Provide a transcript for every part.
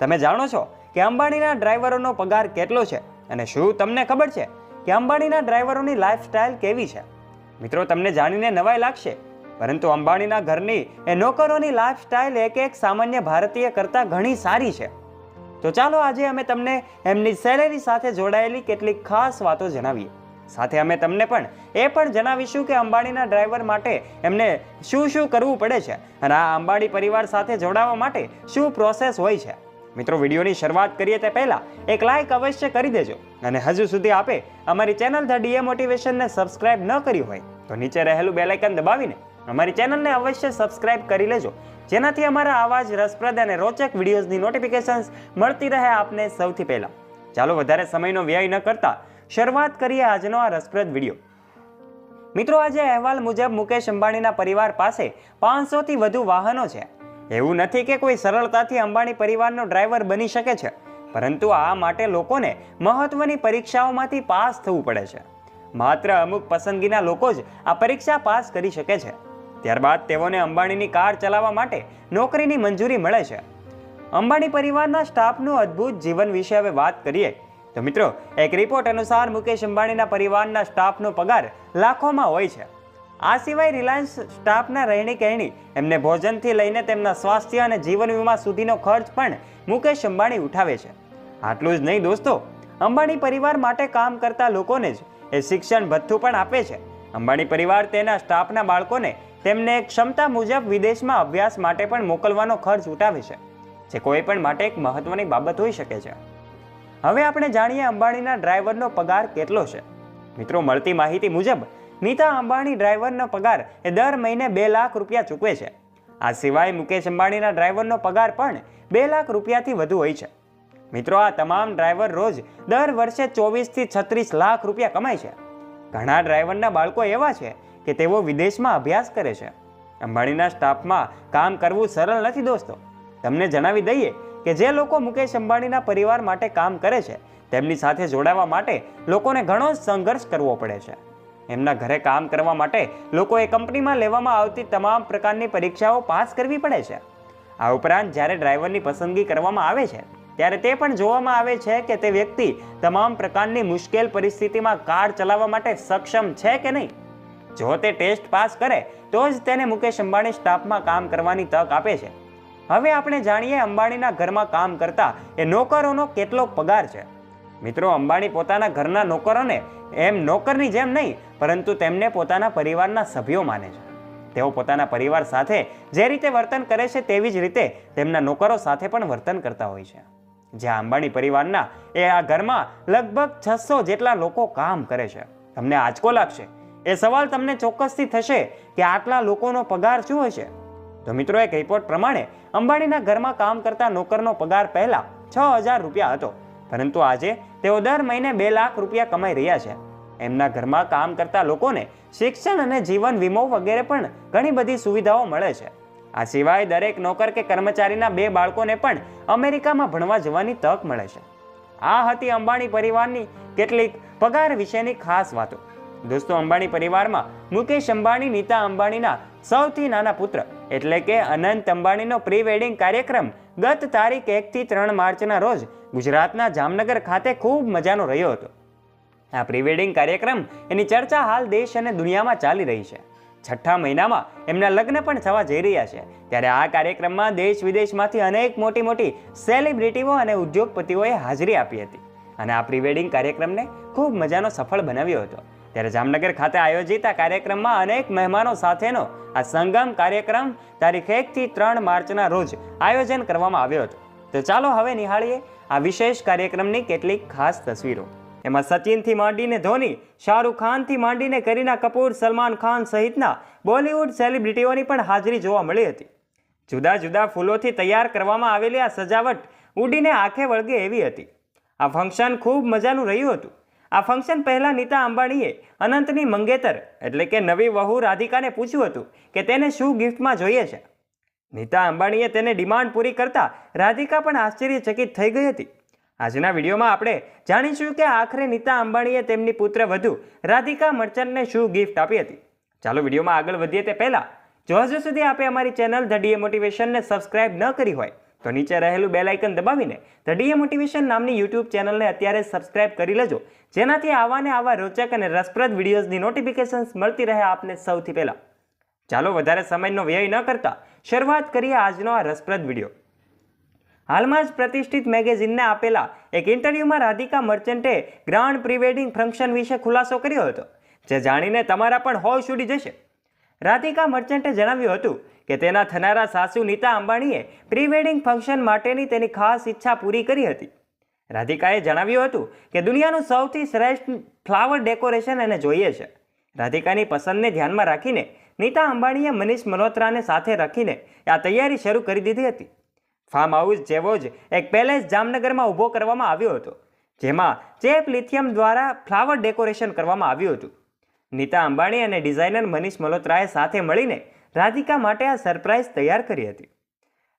તમે જાણો છો કે અંબાણીના ડ્રાઈવરોનો પગાર કેટલો છે? અને શું તમને ખબર છે કે અંબાણીના ડ્રાઈવરોની લાઈફસ્ટાઈલ કેવી છે? મિત્રો, તમને જાણીને નવાઈ લાગશે. પરંતુ અંબાણીના ઘરની એ નોકરોની લાઈફસ્ટાઈલ એક એક સામાન્ય ભારતીય કરતાં ઘણી સારી છે. તો ચાલો આજે અમે તમને એમની સેલેરી સાથે જોડાયેલી કેટલીક ખાસ વાતો જણાવીએ. સાથે અમે તમને પણ એ પણ જણાવીશું કે અંબાણીના ડ્રાઈવર માટે એમને શું શું કરવું પડે છે અને આ અંબાણી પરિવાર સાથે જોડાવા માટે શું પ્રોસેસ હોય છે. મિત્રો, વિડીયોની શરૂઆત કરીએ તે પહેલાં એક લાઇક અવશ્ય કરી દેજો અને હજુ સુધી આપે અમારી ચેનલ ધ ડીએ મોટિવેશનને સબસ્ક્રાઇબ ન કરી હોય તો નીચે રહેલું બેલાઇકન દબાવીને અમારી ચેનલને અવશ્ય સબસ્ક્રાઇબ કરી લેજો. જેનાથી અમારા આવા જ રસપ્રદ અને રોચક વિડીયોઝની નોટિફિકેશન્સ મળતી રહે આપને સૌથી પહેલાં. ચાલો વધારે સમયનો વ્યય ન કરતા શરૂઆત કરીએ આજનો આ રસપ્રદ વીડિયો. મિત્રો, આજે અહેવાલ મુજબ મુકેશ અંબાણીના પરિવાર પાસે પાંચસોથી વધુ વાહનો છે. એવું નથી કે કોઈ સરળતાથી અંબાણી પરિવારનો ડ્રાઈવર બની શકે છે, પરંતુ આ માટે લોકોને મહત્વની પરીક્ષાઓમાંથી પાસ થવું પડે છે. માત્ર અમુક પસંદગીના લોકો જ આ પરીક્ષા પાસ કરી શકે છે. ત્યારબાદ તેઓને અંબાણીની કાર ચલાવવા માટે નોકરીની મંજૂરી મળે છે. અંબાણી પરિવારના સ્ટાફનું અદ્ભુત જીવન વિશે હવે વાત કરીએ, તો મિત્રો, એક રિપોર્ટ અનુસાર મુકેશ અંબાણીના પરિવારના સ્ટાફનો પગાર લાખોમાં હોય છે. આ સિવાય રિલાયન્સ સ્ટાફના રહેણી કહેણી, એમને ભોજનથી લઈને તેમના સ્વાસ્થ્ય અને જીવન વીમા સુધીનો ખર્ચ પણ મુકેશ અંબાણી ઉઠાવે છે. આટલું જ નહીં દોસ્તો, અંબાણી પરિવાર માટે કામ કરતા લોકોને જ એ શિક્ષણ ભથ્થું પણ આપે છે. અંબાણી પરિવાર તેના સ્ટાફના બાળકોને તેમને ક્ષમતા મુજબ વિદેશમાં અભ્યાસ માટે પણ મોકલવાનો ખર્ચ ઉઠાવે છે, જે કોઈ પણ માટે એક મહત્વની બાબત હોઈ શકે છે. હવે આપણે જાણીએ અંબાણીના ડ્રાઈવરનો પગાર કેટલો છે. મિત્રો, મળતી માહિતી મુજબ નીતા અંબાણી ડ્રાઈવરનો પગાર એ દર મહિને બે લાખ રૂપિયા ચૂકવે છે. આ સિવાય મુકેશ અંબાણીના ડ્રાઈવરનો પગાર પણ બે લાખ રૂપિયાથી વધુ હોય છે. મિત્રો, આ તમામ ડ્રાઈવર રોજ દર વર્ષે ચોવીસથી છત્રીસ લાખ રૂપિયા કમાય છે. ઘણા ડ્રાઈવરના બાળકો એવા છે કે તેઓ વિદેશમાં અભ્યાસ કરે છે. અંબાણીના સ્ટાફમાં કામ કરવું સરળ નથી દોસ્તો. તમને જણાવી દઈએ કે જે લોકો મુકેશ અંબાણીના પરિવાર માટે કામ કરે છે, તેમની સાથે જોડાવા માટે લોકોને ઘણો સંઘર્ષ કરવો પડે છે. એમના ઘરે કામ કરવા માટે લોકોએ કંપનીમાં લેવામાં આવતી તમામ પ્રકારની પરીક્ષાઓ પાસ કરવી પડે છે. આ ઉપરાંત જ્યારે ડ્રાઈવરની પસંદગી કરવામાં આવે છે, ત્યારે તે પણ જોવામાં આવે છે કે તે વ્યક્તિ તમામ પ્રકારની મુશ્કેલ પરિસ્થિતિમાં કાર ચલાવવા માટે સક્ષમ છે કે નહીં. જો તે ટેસ્ટ પાસ કરે, તો જ તેને મુકેશ અંબાણી સ્ટાફમાં કામ કરવાની તક આપે છે. હવે આપણે જાણીએ અંબાણીના ઘરમાં કામ કરતા એ નોકરોનો કેટલો પગાર છે. મિત્રો, અંબાણી પોતાના ઘરના નોકરોને એમ નોકરની જેમ નહીં, પરંતુ તેમને પોતાના પરિવારના સભ્યો માને છે. તેઓ પોતાના પરિવાર સાથે જે રીતે વર્તન કરે છે તેવી જ રીતે તેમના નોકરો સાથે પણ વર્તન કરતા હોય છે. જ્યાં અંબાણી પરિવારના એ આ ઘરમાં લગભગ છસો જેટલા લોકો કામ કરે છે. તમને આંચકો લાગશે. એ સવાલ તમને ચોક્કસથી થશે કે આટલા લોકોનો પગાર શું હશે? તો મિત્રો, એક રિપોર્ટ પ્રમાણે અંબાણીના ઘરમાં કામ કરતા નોકરનો પગાર પહેલા છ હજાર રૂપિયા હતો. પરંતુ આજે તેઓ દર મહિને બે લાખ રૂપિયા કમાઈ રહ્યા છે. એમના ઘરમાં કામ કરતા લોકોને શિક્ષણ અને જીવન વીમો વગેરે પણ ઘણી બધી સુવિધાઓ મળે છે. આ સિવાય દરેક નોકર કે કર્મચારીના બે બાળકોને પણ અમેરિકામાં ભણવા જવાની તક મળે છે. આ હતી અંબાણી પરિવારની કેટલીક પગાર વિશેની ખાસ વાતો. દોસ્તો, અંબાણી પરિવારમાં મુકેશ અંબાણી, નીતા અંબાણીના સૌથી નાના પુત્ર એટલે કે અનંત અંબાણીનો પ્રી વેડિંગ કાર્યક્રમ ગત તારીખ એકથી ત્રણ માર્ચના રોજ ગુજરાતના જામનગર ખાતે ખૂબ મજાનો રહ્યો હતો. આ પ્રિવેડિંગ કાર્યક્રમ એની ચર્ચા હાલ દેશ અને દુનિયામાં ચાલી રહી છે. છઠ્ઠા મહિનામાં એમના લગ્ન પણ થવા જઈ રહ્યા છે. ત્યારે આ કાર્યક્રમમાં દેશ વિદેશમાંથી અનેક મોટી મોટી સેલિબ્રિટીઓ અને ઉદ્યોગપતિઓએ હાજરી આપી હતી. અને આ પ્રિવેડિંગ કાર્યક્રમને ખૂબ મજાનો સફળ બનાવ્યો હતો. ત્યારે જામનગર ખાતે આયોજિત આ કાર્યક્રમમાં અનેક મહેમાનો સાથેનો આ સંગમ કાર્યક્રમ તારીખ એકથી ત્રણ માર્ચના રોજ આયોજન કરવામાં આવ્યો હતો. તો ચાલો હવે નિહાળીએ આ વિશેષ કાર્યક્રમની કેટલીક ખાસ તસવીરો. એમાં સચિનથી માંડીને ધોની, શાહરૂખ ખાનથી માંડીને કરીના કપૂર, સલમાન ખાન સહિતના બોલિવૂડ સેલિબ્રિટીઓની પણ હાજરી જોવા મળી હતી. જુદા જુદા ફૂલોથી તૈયાર કરવામાં આવેલી આ સજાવટ ઉડીને આંખે વળગે એવી હતી. આ ફંક્શન ખૂબ મજાનું રહ્યું હતું. આ ફંક્શન પહેલાં નીતા અંબાણીએ અનંતની મંગેતર એટલે કે નવી વહુ રાધિકાને પૂછ્યું હતું કે તેને શું ગિફ્ટમાં જોઈએ છે? નીતા અંબાણીએ તેને ડિમાન્ડ પૂરી કરતા રાધિકા પણ આશ્ચર્યચકિત થઈ ગઈ હતી. આજના વિડીયોમાં આપણે જાણીશું કે આખરે નીતા અંબાણીએ તેમની પુત્ર વધુ રાધિકા મર્ચન્ટને શું ગિફ્ટ આપી હતી. ચાલો વિડીયોમાં આગળ વધીએ તે પહેલાં, જો હજુ સુધી આપે અમારી ચેનલ ધ ડીએ મોટિવેશનને સબસ્ક્રાઇબ ન કરી હોય, તો નીચે રહેલું બેલ આઇકન દબાવીને ધ ડીએ મોટિવેશન નામની યુટ્યુબ ચેનલને અત્યારે સબસ્ક્રાઇબ કરી લેજો. જેનાથી આવાને આવા રોચક અને રસપ્રદ વિડીયોઝની નોટિફિકેશન્સ મળતી રહે આપને સૌથી પહેલાં. ચાલો વધારે સમયનો વ્યય ન કરતા શરૂઆત કરીએ આજનો આ રસપ્રદ વીડિયો. હાલમાં જ પ્રતિષ્ઠિત મેગેઝિનને આપેલા એક ઇન્ટરવ્યૂમાં રાધિકા મર્ચન્ટે ગ્રાન્ડ પ્રિવેડિંગ ફંક્શન વિશે ખુલાસો કર્યો હતો, જે જાણીને તમારા પણ હોશ ઉડી જશે. રાધિકા મર્ચન્ટે જણાવ્યું હતું કે તેના થનારા સાસુ નીતા અંબાણીએ પ્રિવેડિંગ ફંક્શન માટેની તેની ખાસ ઈચ્છા પૂરી કરી હતી. રાધિકાએ જણાવ્યું હતું કે દુનિયાનું સૌથી શ્રેષ્ઠ ફ્લાવર ડેકોરેશન એને જોઈએ છે. રાધિકાની પસંદને ધ્યાનમાં રાખીને નીતા અંબાણીએ મનીષ મલ્હોત્રાને સાથે રાખીને આ તૈયારી શરૂ કરી દીધી હતી. ફાર્મ હાઉસ જેવો જ એક પેલેસ જામનગરમાં ઊભો કરવામાં આવ્યો હતો, જેમાં ચેપ લિથિયમ દ્વારા ફ્લાવર ડેકોરેશન કરવામાં આવ્યું હતું. નીતા અંબાણી અને ડિઝાઇનર મનીષ મલ્હોત્રાએ સાથે મળીને રાધિકા માટે આ સરપ્રાઇઝ તૈયાર કરી હતી.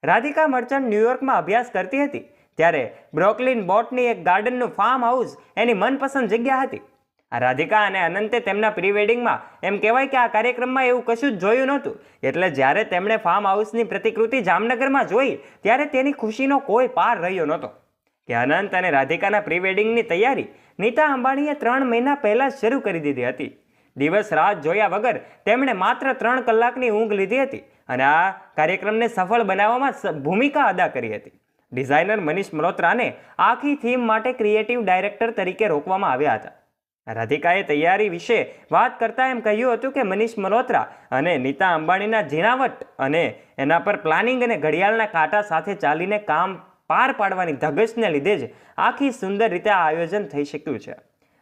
રાધિકા મર્ચન્ટ ન્યૂયોર્કમાં અભ્યાસ કરતી હતી, ત્યારે બ્રોકલિન બોટની એક ગાર્ડનનું ફાર્મ હાઉસ એની મનપસંદ જગ્યા હતી. આ રાધિકા અને અનંતે તેમના પ્રી વેડિંગમાં એમ કહેવાય કે આ કાર્યક્રમમાં એવું કશું જ જોયું નહોતું. એટલે જ્યારે તેમણે ફાર્મ હાઉસની પ્રતિકૃતિ જામનગરમાં જોઈ, ત્યારે તેની ખુશીનો કોઈ પાર રહ્યો નહોતો. કે અનંત અને રાધિકાના પ્રી વેડિંગની તૈયારી નીતા અંબાણીએ ત્રણ મહિના પહેલાં જ શરૂ કરી દીધી હતી. દિવસ રાત જોયા વગર તેમણે માત્ર ત્રણ કલાકની ઊંઘ લીધી હતી અને આ કાર્યક્રમને સફળ બનાવવામાં ભૂમિકા અદા કરી હતી. ડિઝાઇનર મનીષ મલોત્રાને આખી થીમ માટે ક્રિએટિવ ડાયરેક્ટર તરીકે રોકવામાં આવ્યા હતા. રાધિકાએ તૈયારી વિશે વાત કરતા એમ કહ્યું હતું કે મનીષ મલ્હોત્રા અને નીતા અંબાણીના ઝીણાવટ અને એના પર પ્લાનિંગ અને ઘડિયાળના કાંટા સાથે ચાલીને કામ પાર પાડવાની ધગશને લીધે જ આખી સુંદર રીતે આ આયોજન થઈ શક્યું છે.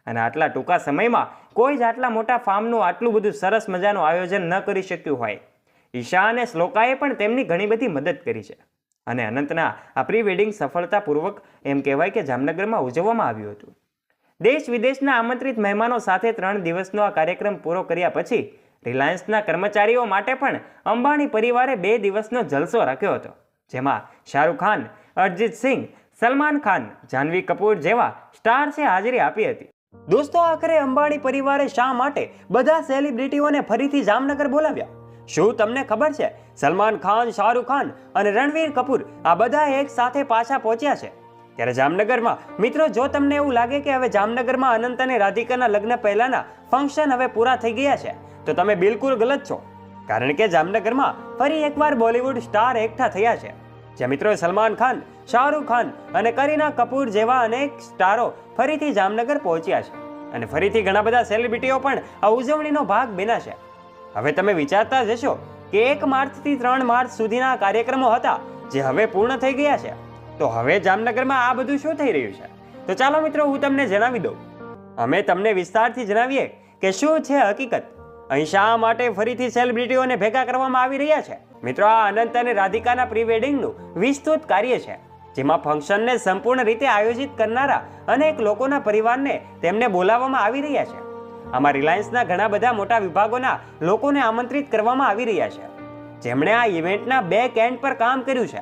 અને આટલા ટૂંકા સમયમાં કોઈ જ આટલા મોટા ફાર્મનું આટલું બધું સરસ મજાનું આયોજન ન કરી શક્યું હોય. ઈશા અને શ્લોકાએ પણ તેમની ઘણી બધી મદદ કરી છે. અને અનંતના આ પ્રી વેડિંગ સફળતાપૂર્વક એમ કહેવાય કે જામનગરમાં ઉજવવામાં આવ્યું હતું. દેશ વિદેશના આમંત્રિત મહેમાનો સાથે ત્રણ દિવસનો આ કાર્યક્રમ પૂરો કર્યા પછી રિલાયન્સના કર્મચારીઓ માટે પણ અંબાણી પરિવારે બે દિવસનો જલસો રાખ્યો હતો, જેમાં શાહરૂખ ખાન, અરજીત સિંહ, સલમાન ખાન જાહ્નવી કપૂર જેવા સ્ટાર્સે હાજરી આપી હતી. દોસ્તો, આખરે અંબાણી પરિવારે શા માટે બધા સેલિબ્રિટીઓને ફરીથી જામનગર બોલાવ્યા? શું તમને ખબર છે? સલમાન ખાન, શાહરૂખ ખાન અને રણવીર કપૂર આ બધા એક સાથે પાછા પહોંચ્યા છે? ત્યારે જામનગરમાં, મિત્રો, જો તમને એવું લાગે કે હવે જામનગરમાં અનંત અને રાધિકાના લગ્ન પહેલાના ફંક્શન હવે પૂરા થઈ ગયા છે, તો તમે બિલકુલ ગલત છો. કારણ કે જામનગરમાં ફરી એકવાર બોલિવૂડ સ્ટાર એકઠા થયા છે. જે મિત્રો સલમાન ખાન, શાહરૂખ ખાન અને કરીના કપૂર જેવા અનેક સ્ટારો ફરીથી જામનગર પહોંચ્યા છે અને ફરીથી ઘણા બધા સેલિબ્રિટીઓ પણ આ ઉજવણીનો ભાગ બન્યા છે. હવે તમે વિચારતા જ હશો કે એક માર્ચથી ત્રણ માર્ચ સુધીના કાર્યક્રમો હતા જે હવે પૂર્ણ થઈ ગયા છે. તો હવે જામનગરમાં આ બધું શું થઈ રહ્યું છે? તો ચાલો મિત્રો, હું તમને જણાવી દઉં. અમે તમને વિસ્તારથી જણાવીએ કે શું છે હકીકત? અહીં શા માટે ફરીથી સેલિબ્રિટીઓને ભેગા કરવામાં આવી રહ્યા છે? મિત્રો, આ અનંત અને રાધિકાના પ્રી વેડિંગનું વિસ્તૃત કાર્ય છે, જેમાં ફંક્શનને સંપૂર્ણ રીતે આયોજિત કરનારા અનેક લોકોના પરિવારને તેમને બોલાવવામાં આવી રહ્યા છે. આમાં રિલાયન્સના ઘણા બધા મોટા વિભાગોના લોકોને આમંત્રિત કરવામાં આવી રહ્યા છે. જેમણે આ ઇવેન્ટના બેક એન્ડ પર કામ કર્યું છે.